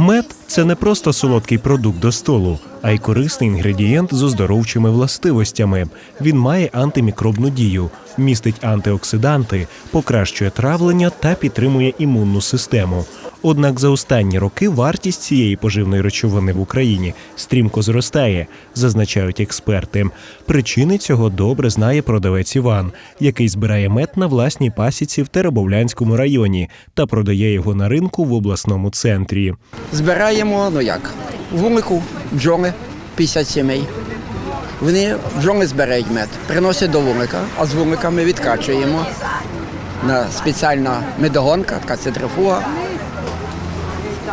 Мед це не просто солодкий продукт до столу, а й корисний інгредієнт з оздоровчими властивостями. Він має антимікробну дію, містить антиоксиданти, покращує травлення та підтримує імунну систему. Однак за останні роки вартість цієї поживної речовини в Україні стрімко зростає, зазначають експерти. Причини цього добре знає продавець Іван, який збирає мед на власній пасіці в Теребовлянському районі та продає його на ринку в обласному центрі. Збираємо, ну як, вулику, бджоли, 50 сімей. Вони бджоли збирають мед, приносять до вулика, а з вулика ми відкачуємо на спеціальна медогонка, така центрифуга.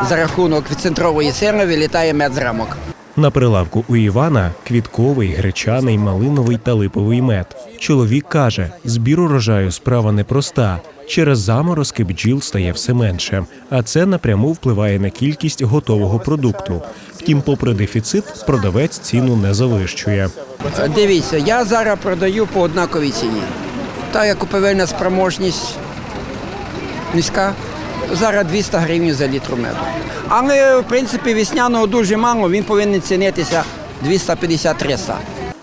За рахунок від центрової сили вилітає мед з рамок. На прилавку у Івана квітковий, гречаний, малиновий та липовий мед. Чоловік каже, збір урожаю справа непроста. Через заморозки бджіл стає все менше, а це напряму впливає на кількість готового продукту. Втім, попри дефіцит, продавець ціну не завищує. Дивіться, я зараз продаю по однаковій ціні. Та як купівельна спроможність низька, зараз 200 гривень за літр меду. Але, в принципі, весняного дуже мало, він повинен цінитися 250-300.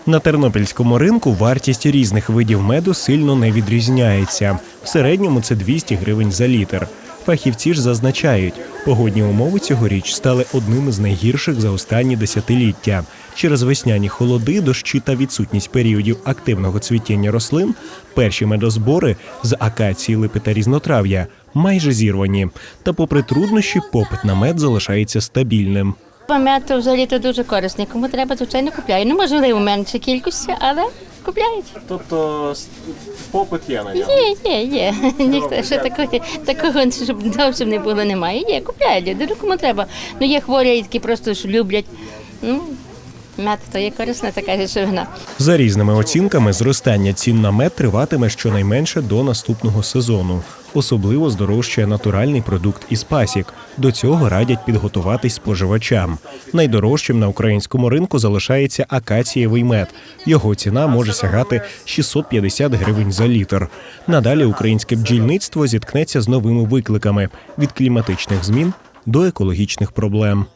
На тернопільському ринку вартість різних видів меду сильно не відрізняється. В середньому це 200 гривень за літр. Фахівці ж зазначають, погодні умови цьогоріч стали одними з найгірших за останні десятиліття. Через весняні холоди, дощі та відсутність періодів активного цвітіння рослин, перші медозбори з акації, липи та різнотрав'я майже зірвані. Та, попри труднощі, попит на мед залишається стабільним. Мед взагалі то дуже корисний. Кому треба, звичайно, купляють. Ну, можливо, в меншій кількості, але купляють. Тобто попит є на Є, є, є. Ніхто ще такого, такого, щоб довше не було, немає. Є, купляють люди. Ну, кому треба. Ну, є хворі, які просто ж люблять. Ну, мед то є корисна така речовина. За різними оцінками, зростання цін на мед триватиме щонайменше до наступного сезону. Особливо здорожчає натуральний продукт із пасік. До цього радять підготуватись споживачам. Найдорожчим на українському ринку залишається акацієвий мед. Його ціна може сягати 650 гривень за літр. Надалі українське бджільництво зіткнеться з новими викликами від кліматичних змін до екологічних проблем.